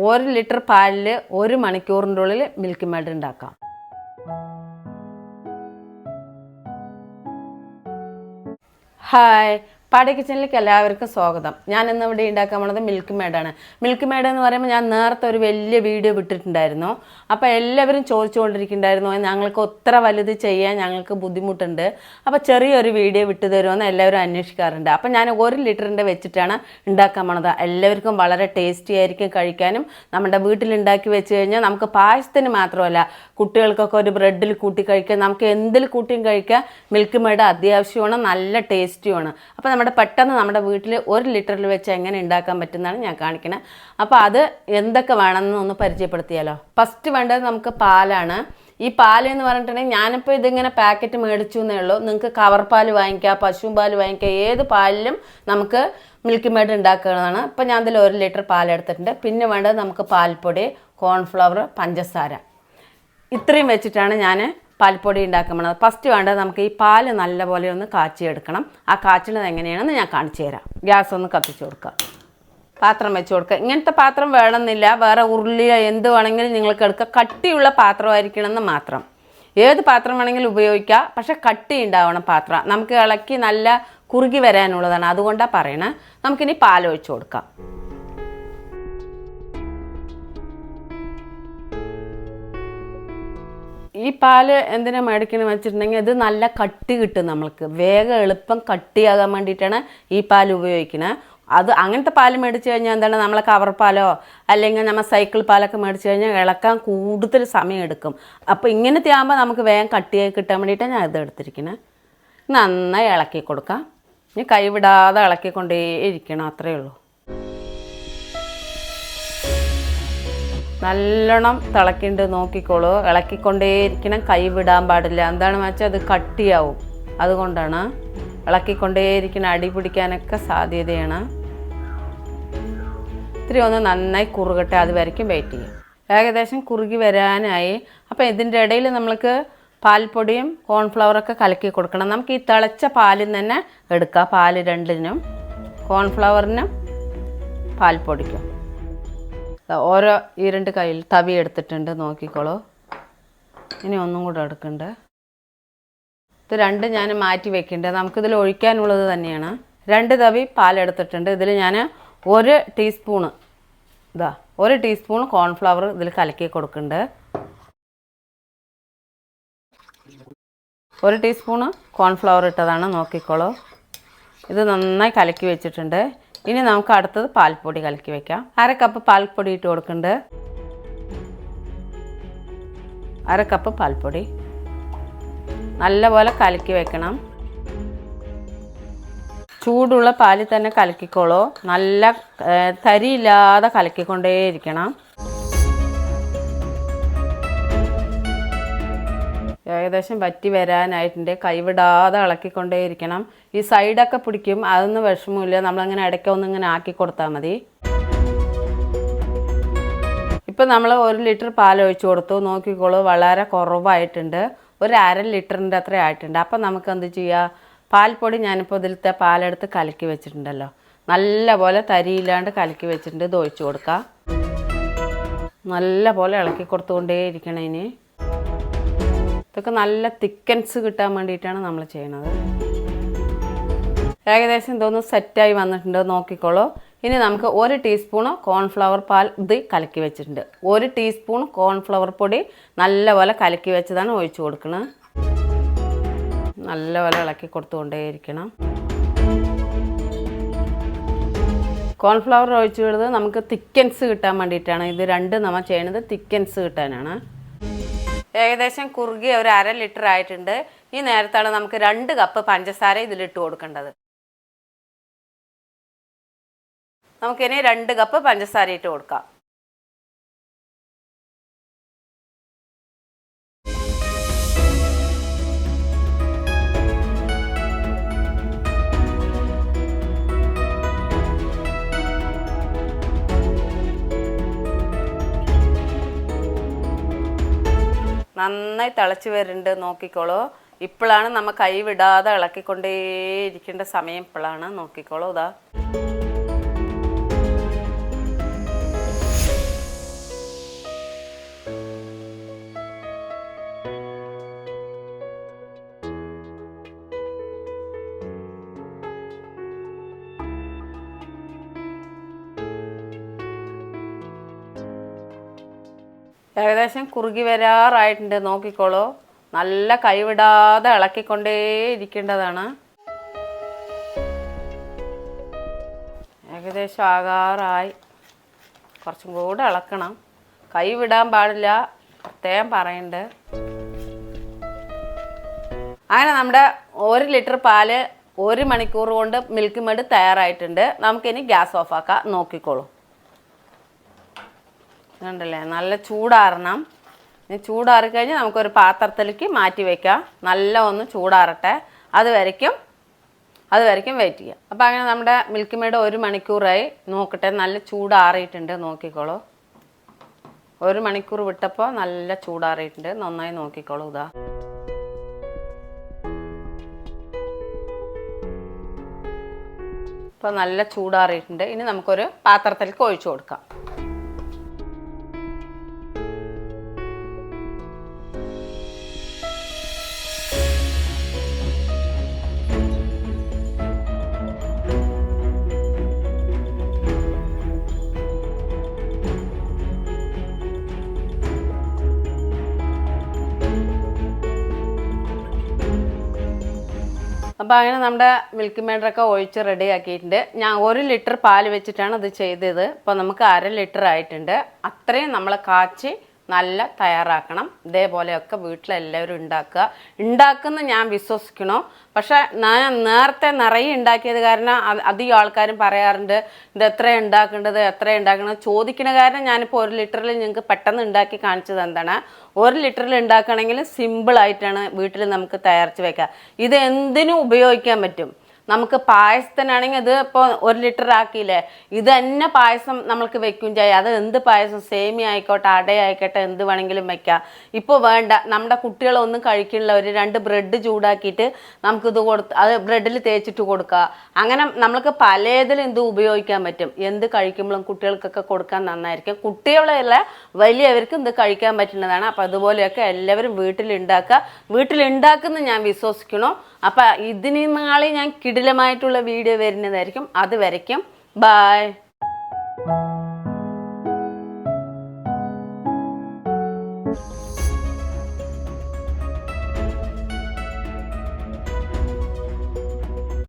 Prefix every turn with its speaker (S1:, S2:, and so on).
S1: ഒരു ലിറ്റർ പാലിൽ ഒരു മണിക്കൂറിന്റെ ഉള്ളിൽ മിൽക്ക് മേഡ് ഉണ്ടാക്കാം ഹായ് പാടി കിച്ചണിലേക്ക് എല്ലാവർക്കും സ്വാഗതം. ഞാൻ ഇന്ന് ഇവിടെ ഉണ്ടാക്കാൻ പോണത് മിൽക്ക് മേഡാണ്. മിൽക്ക് മേഡ് എന്ന് പറയുമ്പോൾ ഞാൻ നേരത്തെ ഒരു വലിയ വീഡിയോ വിട്ടിട്ടുണ്ടായിരുന്നു. അപ്പോൾ എല്ലാവരും ചോദിച്ചുകൊണ്ടിരിക്കുന്നുണ്ടായിരുന്നു ഞങ്ങൾക്ക് ഒത്ര വലുത് ചെയ്യാൻ ഞങ്ങൾക്ക് ബുദ്ധിമുട്ടുണ്ട്. അപ്പോൾ ചെറിയൊരു വീഡിയോ വിട്ടു തരുമെന്ന് എല്ലാവരും അന്വേഷിക്കാറുണ്ട്. അപ്പോൾ ഞാൻ ഒരു ലിറ്ററിന്റെ വെച്ചിട്ടാണ് ഉണ്ടാക്കാൻ പോണത് എല്ലാവർക്കും വളരെ ടേസ്റ്റി ആയിരിക്കും കഴിക്കാനും. നമ്മുടെ വീട്ടിൽ ഉണ്ടാക്കി വെച്ച് കഴിഞ്ഞാൽ നമുക്ക് പായസത്തിന് മാത്രമല്ല കുട്ടികൾക്കൊക്കെ ഒരു ബ്രെഡിൽ കൂട്ടി കഴിക്കാം. നമുക്ക് എന്തിൽ കൂട്ടിയും കഴിക്കാം. മിൽക്ക് മേഡ് അത്യാവശ്യമാണ് നല്ല ടേസ്റ്റിയുമാണ്. അപ്പോൾ നമ്മുടെ പെട്ടെന്ന് നമ്മുടെ വീട്ടിൽ ഒരു ലിറ്ററിൽ വെച്ച് എങ്ങനെ ഉണ്ടാക്കാൻ പറ്റുന്നതാണ് ഞാൻ കാണിക്കുന്നത് അപ്പോൾ അത് എന്തൊക്കെ വേണമെന്ന് ഒന്ന് പരിചയപ്പെടുത്തിയാലോ? ഫസ്റ്റ് വേണ്ടത് നമുക്ക് പാലാണ്. ഈ പാൽ എന്ന് പറഞ്ഞിട്ടുണ്ടെങ്കിൽ ഞാനിപ്പോൾ ഇതിങ്ങനെ പാക്കറ്റ് മേടിച്ചു എന്നേ ഉള്ളൂ. നിങ്ങൾക്ക് കവർ പാൽ വാങ്ങിക്കാം പശു പാൽ വാങ്ങിക്കാം ഏത് പാലിലും നമുക്ക് മിൽക്ക് മേഡ് ഉണ്ടാക്കുന്നതാണ് ഇപ്പം ഞാൻ ഇതിൽ ഒരു ലിറ്റർ പാൽ എടുത്തിട്ടുണ്ട്. പിന്നെ വേണ്ടത് നമുക്ക് പാൽപ്പൊടി കോൺഫ്ലവർ പഞ്ചസാര. ഇത്രയും വെച്ചിട്ടാണ് ഞാൻ പാൽപ്പൊടി ഉണ്ടാക്കുമ്പോൾ ഫസ്റ്റ് വേണ്ടത് നമുക്ക് ഈ പാൽ നല്ലപോലെ ഒന്ന് കാച്ചിയെടുക്കണം. ആ കാച്ചണത് എങ്ങനെയാണെന്ന് ഞാൻ കാണിച്ചു തരാം. ഗ്യാസ് ഒന്ന് കത്തിച്ചു കൊടുക്കുക. പാത്രം വെച്ച് കൊടുക്കുക. ഇങ്ങനത്തെ പാത്രം വേണമെന്നില്ല. വേറെ ഉരുളിയോ എന്ത് വേണമെങ്കിലും നിങ്ങൾക്ക് എടുക്കുക. കട്ടിയുള്ള പാത്രമായിരിക്കണമെന്ന് മാത്രം. ഏത് പാത്രം വേണമെങ്കിലും ഉപയോഗിക്കാം പക്ഷേ കട്ടി ഉണ്ടാവണം പാത്രം. നമുക്ക് ഇളക്കി നല്ല കുറുകി വരാനുള്ളതാണ്. അതുകൊണ്ടാണ് പറയണത് നമുക്കിനി പാൽ ഒഴിച്ചു കൊടുക്കാം. ഈ പാൽ എന്തിനാ മേടിക്കണം വെച്ചിട്ടുണ്ടെങ്കിൽ ഇത് നല്ല കട്ടി കിട്ടും നമ്മൾക്ക്. വേഗം എളുപ്പം കട്ടിയാകാൻ വേണ്ടിയിട്ടാണ് ഈ പാൽ ഉപയോഗിക്കുന്നത് അത് അങ്ങനത്തെ പാൽ മേടിച്ച് കഴിഞ്ഞാൽ എന്താണ് നമ്മളെ കവർ പാലോ അല്ലെങ്കിൽ നമ്മൾ സൈക്കിൾ പാലൊക്കെ മേടിച്ച് കഴിഞ്ഞാൽ ഇളക്കാൻ കൂടുതൽ സമയം എടുക്കും. അപ്പോൾ ഇങ്ങനത്തെ ആകുമ്പോൾ നമുക്ക് വേഗം കട്ടിയായി കിട്ടാൻ വേണ്ടിയിട്ടാണ് ഞാൻ ഇത് എടുത്തിരിക്കുന്നത് നന്നായി ഇളക്കി കൊടുക്കാം. ഇനി കൈവിടാതെ ഇളക്കിക്കൊണ്ടേ ഇരിക്കണം അത്രയേ ഉള്ളൂ. നല്ലോണം തിളക്കിണ്ട് നോക്കിക്കോളൂ. ഇളക്കിക്കൊണ്ടേയിരിക്കണം കൈ വിടാൻ പാടില്ല. എന്താണെന്ന് വെച്ചാൽ അത് കട്ടിയാവും. അതുകൊണ്ടാണ് ഇളക്കിക്കൊണ്ടേയിരിക്കണം അടി പിടിക്കാനൊക്കെ സാധ്യതയാണ്. ഇത്തിരി ഒന്ന് നന്നായി കുറുകട്ടെ അത് വരയ്ക്കും വെയിറ്റ് ചെയ്യും. ഏകദേശം കുറുകി വരാനായി. അപ്പോൾ ഇതിന്റെ ഇടയിൽ നമ്മൾക്ക് പാൽപ്പൊടിയും കോൺഫ്ലവറൊക്കെ കലക്കി കൊടുക്കണം. നമുക്ക് ഈ തിളച്ച പാലിൽ തന്നെ എടുക്കാം പാൽ രണ്ടിനും. കോൺഫ്ലവറിനും പാൽപ്പൊടിക്കും. ഓരോ ഈ രണ്ട് കയ്യിൽ തവി എടുത്തിട്ടുണ്ട് നോക്കിക്കോളൂ. ഇനി ഒന്നും കൂടെ എടുക്കണ്ട്. ഇത് രണ്ട് ഞാൻ മാറ്റി വെക്കുന്നുണ്ട് നമുക്കിതിൽ ഒഴിക്കാനുള്ളത് തന്നെയാണ്. രണ്ട് തവി പാലെടുത്തിട്ടുണ്ട് ഇതിൽ ഞാൻ ഒരു ടീസ്പൂണ് ഇതാ ഒരു ടീസ്പൂൺ കോൺഫ്ലവർ ഇതിൽ കലക്കി കൊടുക്കുന്നുണ്ട് ഒരു ടീസ്പൂണ് കോൺഫ്ലവർ ഇട്ടതാണ് നോക്കിക്കോളൂ. ഇത് നന്നായി കലക്കി വെച്ചിട്ടുണ്ട്. ഇനി നമുക്ക് അടുത്തത് പാൽപ്പൊടി കലക്കി വെക്കാം. അര കപ്പ് പാൽപ്പൊടി ഇട്ട് കൊടുക്കുന്നുണ്ട്. അര കപ്പ് പാൽപ്പൊടി. നല്ലപോലെ കലക്കി വെക്കണം. ചൂടുള്ള പാലിൽ തന്നെ കലക്കിക്കോളൂ. നല്ല തരിയില്ലാതെ കലക്കിക്കൊണ്ടേയിരിക്കണം. ഏകദേശം വറ്റി വരാനായിട്ടുണ്ട്. കൈവിടാതെ ഇളക്കിക്കൊണ്ടേയിരിക്കണം. ഈ സൈഡൊക്കെ പിടിക്കും. അതൊന്നും വിഷമമില്ല നമ്മളങ്ങനെ ഇടയ്ക്ക് ഒന്നിങ്ങനെ ആക്കി കൊടുത്താൽ മതി. ഇപ്പം നമ്മൾ ഒരു ലിറ്റർ പാൽ ഒഴിച്ചു കൊടുത്തു. നോക്കിക്കോളൂ വളരെ കുറവായിട്ടുണ്ട്. ഒരു അര ലിറ്ററിന്റെ അത്ര ആയിട്ടുണ്ട്. അപ്പം നമുക്ക് എന്ത് ചെയ്യുക പാൽപ്പൊടി ഞാനിപ്പോൾ ഇതിലത്തെ പാലെടുത്ത് കലക്കി വെച്ചിട്ടുണ്ടല്ലോ. നല്ലപോലെ തരിയില്ലാണ്ട് കലക്കി വെച്ചിട്ടുണ്ട്. ഇത് ഒഴിച്ചു കൊടുക്കാം. നല്ല പോലെ ഇളക്കി കൊടുത്തുകൊണ്ടേ ഇരിക്കണം ഇനി. ഇതൊക്കെ നല്ല തിക്കൻസ് കിട്ടാൻ വേണ്ടിയിട്ടാണ് നമ്മൾ ചെയ്യണത്. ഏകദേശം ഇതൊന്ന് സെറ്റായി വന്നിട്ടുണ്ട്. നോക്കിക്കോളൂ. ഇനി നമുക്ക് ഒരു ടീസ്പൂണ് കോൺഫ്ലവർ പാൽ ഇത് കലക്കി വെച്ചിട്ടുണ്ട്. ഒരു ടീസ്പൂൺ കോൺഫ്ലവർ പൊടി നല്ലപോലെ കലക്കി വെച്ചതാണ് ഒഴിച്ചു കൊടുക്കുന്നത് നല്ലപോലെ ഇളക്കി കൊടുത്തുകൊണ്ടേയിരിക്കണം. കോൺഫ്ലവർ ഒഴിച്ചു കൊടുത്ത് നമുക്ക് തിക്കൻസ് കിട്ടാൻ വേണ്ടിയിട്ടാണ്. ഇത് രണ്ട് നമ്മൾ ചെയ്യണത് തിക്കൻസ് കിട്ടാനാണ്. ഏകദേശം കുറുകിയ ഒരു അര ലിറ്റർ ആയിട്ടുണ്ട്. ഈ നേരത്താണ് നമുക്ക് രണ്ട് കപ്പ് പഞ്ചസാര ഇതിലിട്ട് കൊടുക്കേണ്ടത്. നമുക്കിനി രണ്ട് കപ്പ് പഞ്ചസാര ഇട്ട് കൊടുക്കാം. നന്നായി തിളച്ച് വരുന്നുണ്ട് നോക്കിക്കോളൂ. ഇപ്പോഴാണ് നമ്മൾ കൈ വിടാതെ ഇളക്കിക്കൊണ്ടേയിരിക്കേണ്ട സമയം ഇപ്പോഴാണ് നോക്കിക്കോളൂ ഇതാ ഏകദേശം കുറുകി വരാറായിട്ടുണ്ട്. നോക്കിക്കോളൂ. നല്ല കൈവിടാതെ ഇളക്കിക്കൊണ്ടേ ഇരിക്കേണ്ടതാണ്. ഏകദേശം ആകാറായി. കുറച്ചും കൂടെ ഇളക്കണം. കൈവിടാൻ പാടില്ല. പ്രത്യേകം പറയുന്നുണ്ട് അങ്ങനെ നമ്മുടെ ഒരു ലിറ്റർ പാൽ ഒരു മണിക്കൂർ കൊണ്ട് മിൽക്ക് മെഡ് തയ്യാറായിട്ടുണ്ട്. നമുക്കിനി ഗ്യാസ് ഓഫ് ആക്കാം. നോക്കിക്കോളൂ. കണ്ടല്ലേ? നല്ല ചൂടാറണം. ഇനി ചൂടാറി കഴിഞ്ഞ് നമുക്കൊരു പാത്രത്തിലേക്ക് മാറ്റി വയ്ക്കാം നല്ല ഒന്ന് ചൂടാറട്ടെ. അത് വരയ്ക്കും. അത് വരയ്ക്കും വെയിറ്റ് ചെയ്യാം. അപ്പോൾ അങ്ങനെ നമ്മുടെ മിൽക്ക് മെയ്ഡ് ഒരു മണിക്കൂറായി. നോക്കട്ടെ നല്ല ചൂടാറിയിട്ടുണ്ട്. നോക്കിക്കോളൂ. ഒരു മണിക്കൂർ വിട്ടപ്പോൾ നല്ല ചൂടാറിയിട്ടുണ്ട്. നന്നായി നോക്കിക്കോളൂ ഇതാ. ഇപ്പോൾ നല്ല ചൂടാറിയിട്ടുണ്ട്. ഇനി നമുക്കൊരു പാത്രത്തിലേക്ക് ഒഴിച്ചു കൊടുക്കാം. അപ്പോൾ നമ്മുടെ മിൽക്ക് മേഡറൊക്കെ ഒഴിച്ച് റെഡി ആക്കിയിട്ടുണ്ട്. ഞാൻ ഒരു ലിറ്റർ പാൽ വെച്ചിട്ടാണ് ഇത് ചെയ്തത്. ഇപ്പോൾ നമുക്ക് അര ലിറ്റർ ആയിട്ടുണ്ട്. അത്രയും നമ്മൾ കാച്ചി നല്ല തയ്യാറാക്കണം. ഇതേപോലെയൊക്കെ വീട്ടിലെല്ലാവരും ഉണ്ടാക്കുക. ഉണ്ടാക്കുന്ന ഞാൻ വിശ്വസിക്കണോ. പക്ഷെ ഞാൻ നേരത്തെ നിറയെ ഉണ്ടാക്കിയത് കാരണം അധികം ആൾക്കാരും പറയാറുണ്ട് ഇത് എത്ര ഉണ്ടാക്കേണ്ടത്? എത്ര ഉണ്ടാക്കണം ചോദിക്കുന്ന കാരണം ഞാനിപ്പോൾ ഒരു ലിറ്ററിൽ നിങ്ങൾക്ക് പെട്ടെന്ന് ഉണ്ടാക്കി കാണിച്ചത് എന്താണ്? ഒരു ലിറ്ററിൽ ഉണ്ടാക്കണമെങ്കിൽ സിമ്പിളായിട്ടാണ് വീട്ടിൽ നമുക്ക് തയ്യാറിച്ച് വെക്കുക. ഇത് എന്തിനും ഉപയോഗിക്കാൻ പറ്റും. നമുക്ക് പായസത്തിനാണെങ്കിൽ അത് ഇപ്പോൾ ഒരു ലിറ്റർ ആക്കിയില്ലേ? ഇത് തന്നെ പായസം നമ്മൾക്ക് വെക്കും ചെയ്യാം. അത് എന്ത് പായസം? സേമി ആയിക്കോട്ടെ അട ആയിക്കോട്ടെ എന്ത് വേണമെങ്കിലും വെക്കാം. ഇപ്പോൾ വേണ്ട. നമ്മുടെ കുട്ടികളൊന്നും കഴിക്കില്ല. ഒരു രണ്ട് ബ്രെഡ് ചൂടാക്കിയിട്ട് നമുക്കിത് കൊടുത്ത് അത് ബ്രെഡിൽ തേച്ചിട്ട് കൊടുക്കുക അങ്ങനെ നമ്മൾക്ക് പലതിലും ഇത് ഉപയോഗിക്കാൻ പറ്റും. എന്ത് കഴിക്കുമ്പോഴും കുട്ടികൾക്കൊക്കെ കൊടുക്കാൻ നന്നായിരിക്കും. കുട്ടികളെയല്ല വലിയവർക്ക് ഇത് കഴിക്കാൻ പറ്റുന്നതാണ്. അപ്പോൾ അതുപോലെയൊക്കെ എല്ലാവരും വീട്ടിലുണ്ടാക്കുക. വീട്ടിലുണ്ടാക്കുന്ന ഞാൻ വിശ്വസിക്കണോ അപ്പം ഇതിനാളെ ഞാൻ ഞാൻ കിടിലമായിട്ടുള്ള വീഡിയോ വരുന്നതായിരിക്കും. അത് വരയ്ക്കും. ബായ്